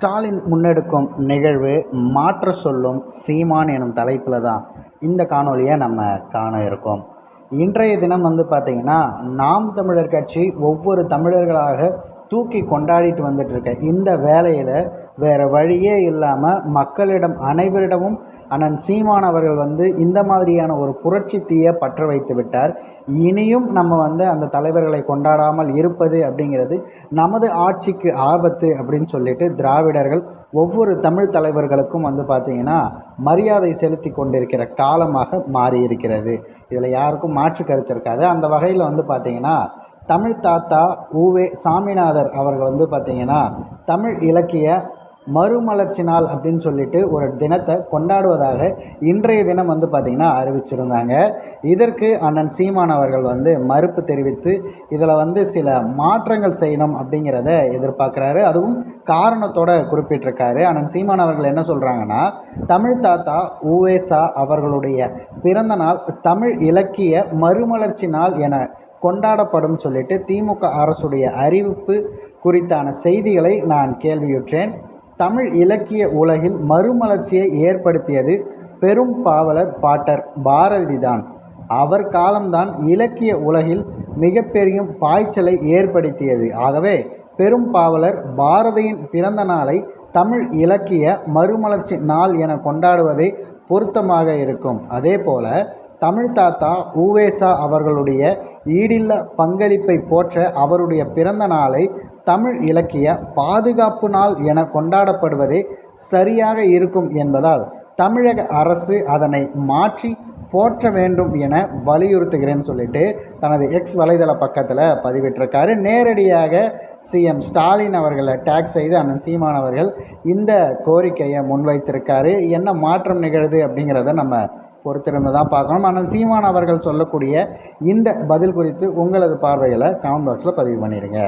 ஸ்டாலின் முன்னெடுக்கும் நிகழ்வு மாற்ற சொல்லும் சீமான் எனும் தலைப்பில் தான் இந்த காணொலியை நம்ம காண இருக்கோம். இன்றைய தினம் வந்து பார்த்திங்கன்னா நாம் தமிழர் கட்சி ஒவ்வொரு தமிழர்களாக தூக்கி கொண்டாடிட்டு வந்துட்டுருக்க இந்த வேலையில் வேறு வழியே இல்லாமல் மக்களிடம் அனைவரிடமும் அண்ணன் சீமான் அவர்கள் வந்து இந்த மாதிரியான ஒரு புரட்சி தீயை பற்ற வைத்து விட்டார். இனியும் நம்ம வந்து அந்த தலைவர்களை கொண்டாடாமல் இருப்பது அப்படிங்கிறது நமது ஆட்சிக்கு ஆபத்து அப்படின்னு சொல்லிட்டு திராவிடர்கள் ஒவ்வொரு தமிழ் தலைவர்களுக்கும் வந்து பார்த்திங்கன்னா மரியாதை செலுத்தி கொண்டிருக்கிற காலமாக மாறி இருக்கிறது இதில் யாருக்கும் மாற்று கருத்து இருக்காது. அந்த வகையில் வந்து பார்த்திங்கன்னா தமிழ் தாத்தா ஊவே சாமிநாதர் அவர்கள் வந்து பார்த்திங்கன்னா தமிழ் இலக்கிய மறுமலர்ச்சி நாள் அப்படின்னு சொல்லிட்டு ஒரு தினத்தை கொண்டாடுவதாக இன்றைய தினம் வந்து பார்த்திங்கன்னா அறிவிச்சிருந்தாங்க. இதற்கு அண்ணன் சீமான் அவர்கள் வந்து மறுப்பு தெரிவித்து இதில் வந்து சில மாற்றங்கள் செய்யணும் அப்படிங்கிறத எதிர்பார்க்குறாரு. அதுவும் காரணத்தோட குறிப்பிட்டிருக்காரு. அண்ணன் சீமான் அவர்கள் என்ன சொல்கிறாங்கன்னா தமிழ் தாத்தா ஊவேசா அவர்களுடைய பிறந்த நாள் தமிழ் இலக்கிய மறுமலர்ச்சி நாள் என கொண்டாடப்படும் சொல்லிட்டு திமுக அரசுடைய அறிவிப்பு குறித்தான செய்திகளை நான் கேள்வியுற்றேன். தமிழ் இலக்கிய உலகில் மறுமலர்ச்சியை ஏற்படுத்தியது பெரும் பாவலர் பாட்டர் பாரதிதான் அவர் காலம்தான் இலக்கிய உலகில் மிகப்பெரிய பாய்ச்சலை ஏற்படுத்தியது. ஆகவே பெரும் பாவலர் பாரதியின் பிறந்த நாளை தமிழ் இலக்கிய மறுமலர்ச்சி நாள் என கொண்டாடுவதே பொருத்தமாக இருக்கும். அதே போல தமிழ் தாத்தா ஊவேசா அவர்களுடைய ஈடில்ல பங்களிப்பை போற்ற அவருடைய பிறந்த நாளை தமிழ் இலக்கிய பாதுகாப்பு நாள் என கொண்டாடப்படுவதே சரியாக இருக்கும் என்பதால் தமிழக அரசு அதனை மாற்றி போற்ற வேண்டும் என வலியுறுத்துகிறேன்னு சொல்லிட்டு தனது எக்ஸ் வலைதள பக்கத்தில் பதிவிட்டிருக்காரு. நேரடியாக சிஎம் ஸ்டாலின் அவர்களை டேக் செய்து அண்ணன் சீமான் அவர்கள் இந்த கோரிக்கையை முன்வைத்திருக்காரு. என்ன மாற்றம் நிகழுது அப்படிங்கிறத நம்ம பொறுத்திருந்து தான் பார்க்கணும். அண்ணன் சீமான் அவர்கள் சொல்லக்கூடிய இந்த பதில் குறித்து உங்களது பார்வையில் கமெண்ட் பாக்ஸில் பதிவு பண்ணிடுங்க